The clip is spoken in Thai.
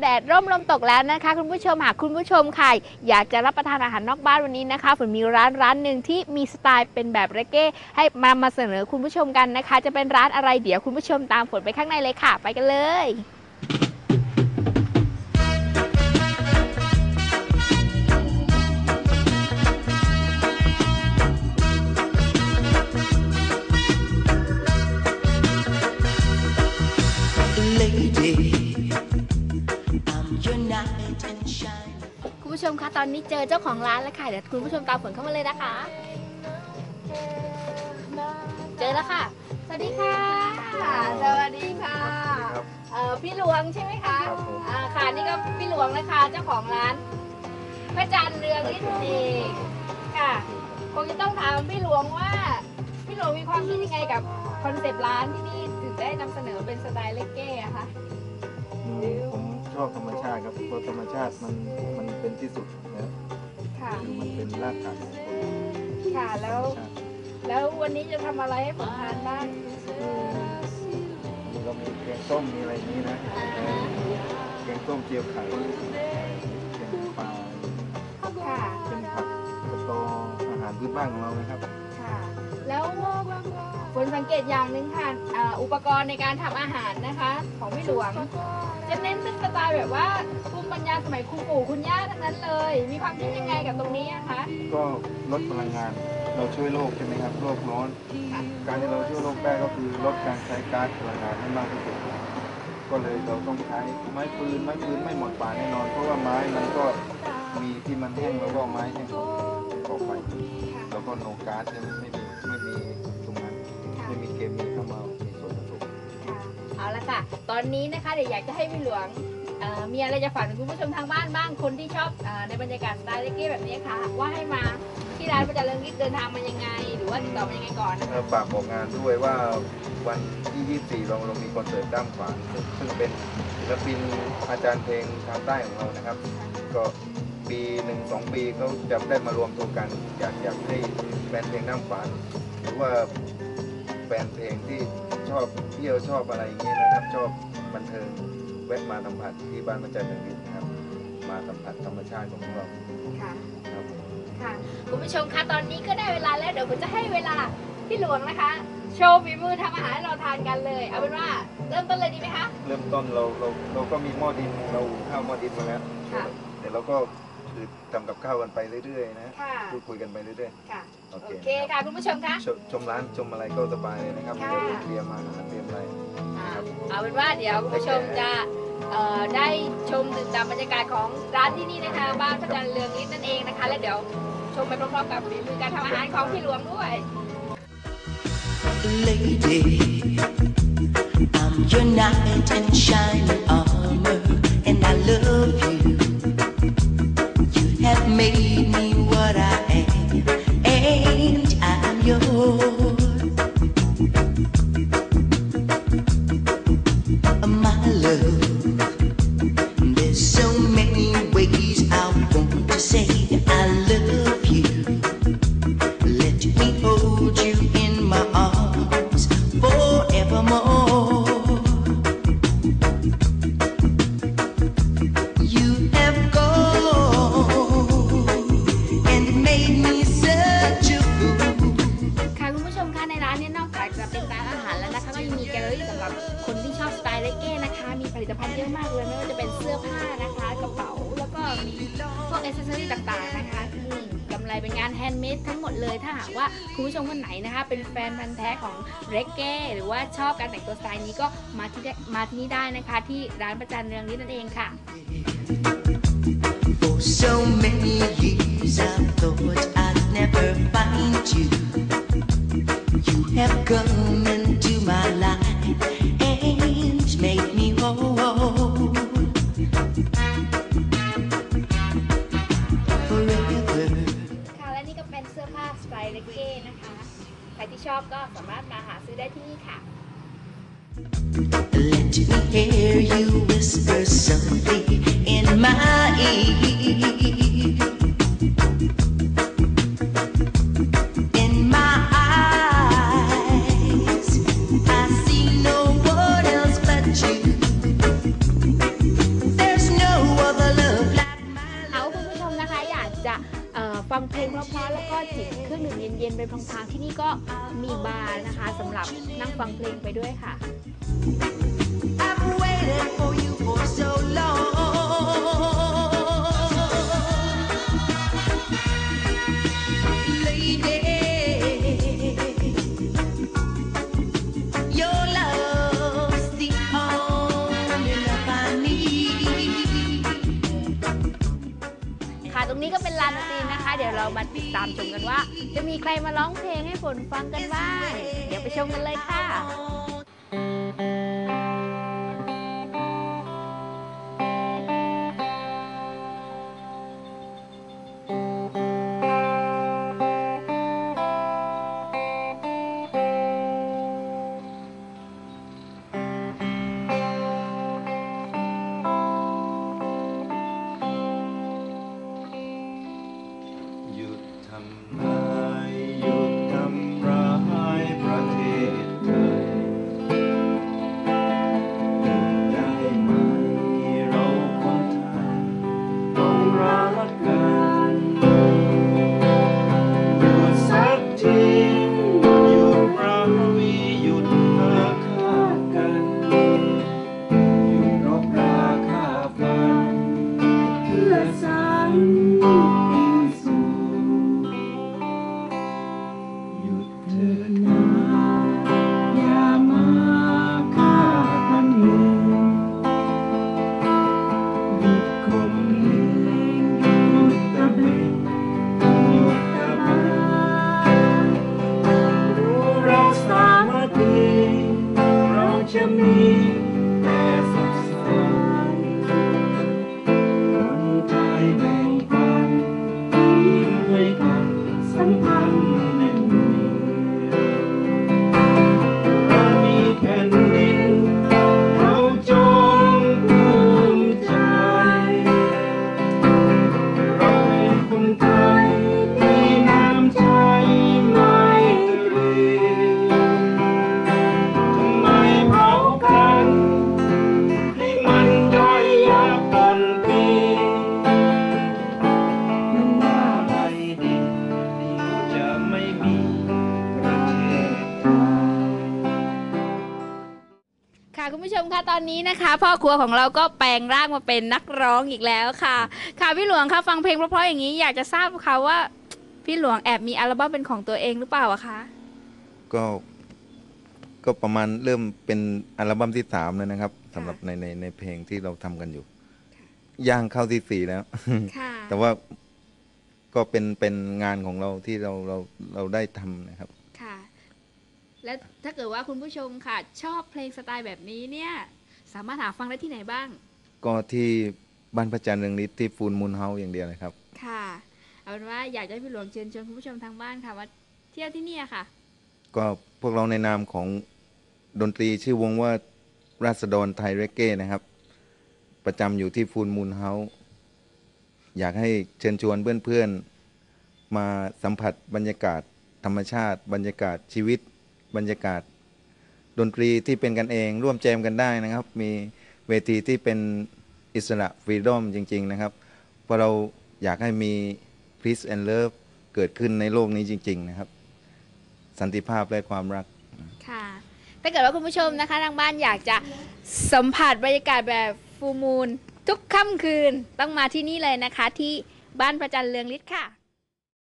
แดดร่มลมตกแล้วนะคะ คุณผู้ชมหากคุณผู้ชมค่ะอยากจะรับประทานอาหารนอกบ้านวันนี้นะคะฝนมีร้านร้านหนึ่งที่มีสไตล์เป็นแบบเรเก้ให้มามาเสนอคุณผู้ชมกันนะคะ จะเป็นร้านอะไรเดี๋ยวคุณผู้ชมตามฝนไปข้างในเลยค่ะ ไปกันเลย ผู้ชมคะตอนนี้เจอเจ้าของร้านแล้วค่ะเดี๋ยวคุณผู้ชมตามฝนเข้ามาเลยนะคะ เจอแล้วค่ะ สวัสดีค่ะ สวัสดีค่ะเอ่อพี่หลวงใช่ไหมคะครับผม อ่าค่ะนี่ก็พี่หลวงนะคะเจ้าของร้านพระจันทร์เรืองฤทธิ์เองค่ะคงจะต้องถามพี่หลวงว่าพี่หลวงมีความคิดยังไงกับคอนเซปต์ร้านที่นี่ถึงได้นำเสนอเป็นสไตล์เลกเก้อะคะอืมผมชอบธรรมชาติครับเพราะธรรมชาติมันมัน เป็นที่สุดนะค่ะคือมันเป็นรากฐานของคนค่ะ แล้วธรรมชาติแล้ววันนี้จะทำอะไรให้ผมทานบ้างเออมีเรามีแกงส้มมีอะไรอย่างนี้นะเออแกงส้มเจียวไข่แกงปลาค่ะ เป็นผักกระตออาหารพื้นบ้านของเรานะครับค่ะ แล้วผลสังเกตอย่างหนึ่งค่ะอ่าอุปกรณ์ในการทำอาหารนะคะ ของพี่หลวง จะเน้นเป็นสไตล์แบบว่าภูมิปัญญาสมัยคุณปู่คุณย่าทั้งนั้นเลย มีความคิดยังไงกับตรงนี้อะคะ ก็ลดพลังงาน เราช่วยโลกใช่ไหมครับ โลกร้อน การที่เราช่วยโลกได้ก็คือลดการใช้ก๊าซพลังงานให้มากที่สุด ก็เลยเราต้องใช้ไม้ปืนไม้ปืนไม่หมดป่าแน่นอน เพราะว่าไม้มันก็มีที่มันแห้งแล้วก็เอาไม้แห้งออกไปแล้วก็โนก๊าซใช่ไหมไม่มี ค่ะ ตอนนี้นะคะเดี๋ยวอยากจะให้พี่หลวงเมีอะไรจะฝากถึงคุณผู้ชมทางบ้านบ้างคนที่ชอบอในบรรยากาศสไตล์เลกเก้แบบนี้ค่ะ ว่าให้มาที่ร้านประจันเรืองฤทธิ์เดินทางมายังไง หรือว่าติดต่อมายังไงก่อนนะคะฝากบอกงานด้วยว่าวันที่ 24 เราเรามีคอนเสิร์ตด้ามขวานซึ่งเป็นศิลปินอาจารย์เพลงทางใต้ของเรานะครับ ก็ปีหนึ่งสองปีเขาจะได้มารวมตัวกัน อยากอยากให้แฟนเพลงน้ำฝานหรือว่าแฟนเพลงที่ ชอบเที่ยวชอบอะไรอย่างเงี้ยนะครับ ชอบบันเทิงแวะมาสัมผัสที่บ้านประจันทร์ดินนะครับ มาสัมผัสธรรมชาติของเราค่ะครับผมค่ะคุณผู้ชมคะตอนนี้ก็ได้เวลาแล้วเดี๋ยวผมจะให้เวลาพี่หลวงนะคะ โชว์ฝีมือทำอาหารให้เราทานกันเลย เอาเป็นว่าเริ่มต้นเลยดีไหมคะ เริ่มต้นเราเราเราก็มีหม้อดินเราหุงข้าวหม้อดินมาแล้วค่ะเดี๋ยวเราก็ คือทำกับข้าวกันไปเรื่อยๆนะค่ะ พูดคุยกันไปเรื่อยค่ะ ๆ โอโอเคเคค่ะคุณผู้ชมคะ ชมชมร้านชมอะไรก็สบายเลยนะครับค่ะ เดี๋ยวเตรียมอาหารเตรียมอะไร อ่าเอาเป็นว่าเดี๋ยวคุณผู้ชมจะเอ่อได้ชมถึงตามบรรยากาศของร้านที่นี่นะคะ บ้านพระจันทร์เรืองฤทธิ์นั่นเองนะคะ แล้วเดี๋ยวชมไปพร้อมๆกับฝีมือการทำอาหารของพี่หลวงด้วย lady. I'm your knight in shining armor, ค่ะคุณผู้ชมคะในร้านเนี้นอกจากจะเป็นร้านอาหารแล้วนะคะก็ยังมีแกลเลอรี่สำหรับคนที่ชอบสไตล์เลเก้นะคะ มีผลิตภัณฑ์เยอะมากเลยไม่ว่าจะเป็นเสื้อผ้านะคะ กระเป๋าแล้วก็มีพวกอ c เซอรี่ต่างๆนะคะ เป็นงานแฮนด์เมดทั้งหมดเลย ถ้าหากว่าคุณผู้ชมคนไหนนะคะ เป็นแฟนพันธ์แท้ของเรเก้หรือว่าชอบการแต่งตัวสไตล์นี้ก็มาที่มาที่นี่ได้นะคะ ที่ร้านประจันเรืองฤทธิ์นั่นเองค่ะ For so many years I thought I'd never find you. You have come into my life เลเก้นะคะ ใครที่ชอบก็สามารถมาหาซื้อได้ที่นี่ค่ะ Let me hear you whisper softly in my ear. เป็นพลางๆที่นี่ก็มีบาร์นะคะสำหรับนั่งฟังเพลงไปด้วยค่ะ I've waited for you for so long. กันว่า จะมีใครมาร้องเพลงให้ฝนฟังกันบ้าง เดี๋ยวไปชมกันเลยค่ะ เพื่ ค่ะคุณผู้ชมคะตอนนี้นะคะ พ่อครัวของเราก็แปลงร่างมาเป็นนักร้องอีกแล้วค่ะ ค่ะพี่หลวงคะฟังเพลงเพราะๆอย่างนี้อยากจะทราบค่ะว่า พี่หลวงแอบมีอัลบั้มเป็นของตัวเองหรือเปล่าอะคะก็ก็ประมาณเริ่มเป็นอัลบั้มที่สามแล้วนะครับสำหรับในในในเพลงที่เราทำกันอยู่ย่างเข้าที่สี่แล้ว ค่ะแต่ว่าก็เป็นเป็นงานของเราที่เราเราเราได้ทำนะครับค่ะ และถ้าเกิดว่าคุณผู้ชมค่ะ ชอบเพลงสไตล์แบบนี้เนี่ย สามารถหาฟังได้ที่ไหนบ้าง ก็ที่บ้านพระจันทร์เรืองฤทธิ์ที่ฟูลมูลเฮาส์อย่างเดียวเลยครับ ค่ะ เอาเป็นว่าอยากจะให้พี่หลวงเชิญชวนคุณผู้ชมทางบ้านค่ะว่าเที่ยวที่เนี่ยค่ะ ก็พวกเราในนามของดนตรีชื่อวงว่าราษฎรไทยเรเก้นะครับ ประจำอยู่ที่ฟูลมูลเฮาส์อยากให้เชิญชวนเพื่อนๆมาสัมผัสบรรยากาศธรรมชาติ บรรยากาศชีวิต บรรยากาศ ดนตรีที่เป็นกันเองร่วมแจมกันได้นะครับ มีเวทีที่เป็นอิสระฟรีดอมจริง ๆ นะครับ เพราะเราอยากให้มี peace and love เกิดขึ้นในโลกนี้จริง ๆ นะครับ สันติภาพและความรัก ค่ะ ถ้าเกิดว่าคุณผู้ชมนะคะทางบ้านอยากจะสัมผัสบรรยากาศแบบฟูมูล ทุกค่ำคืนต้องมาที่นี่เลยนะคะที่บ้านพระจันเรืองฤทธิ์ค่ะ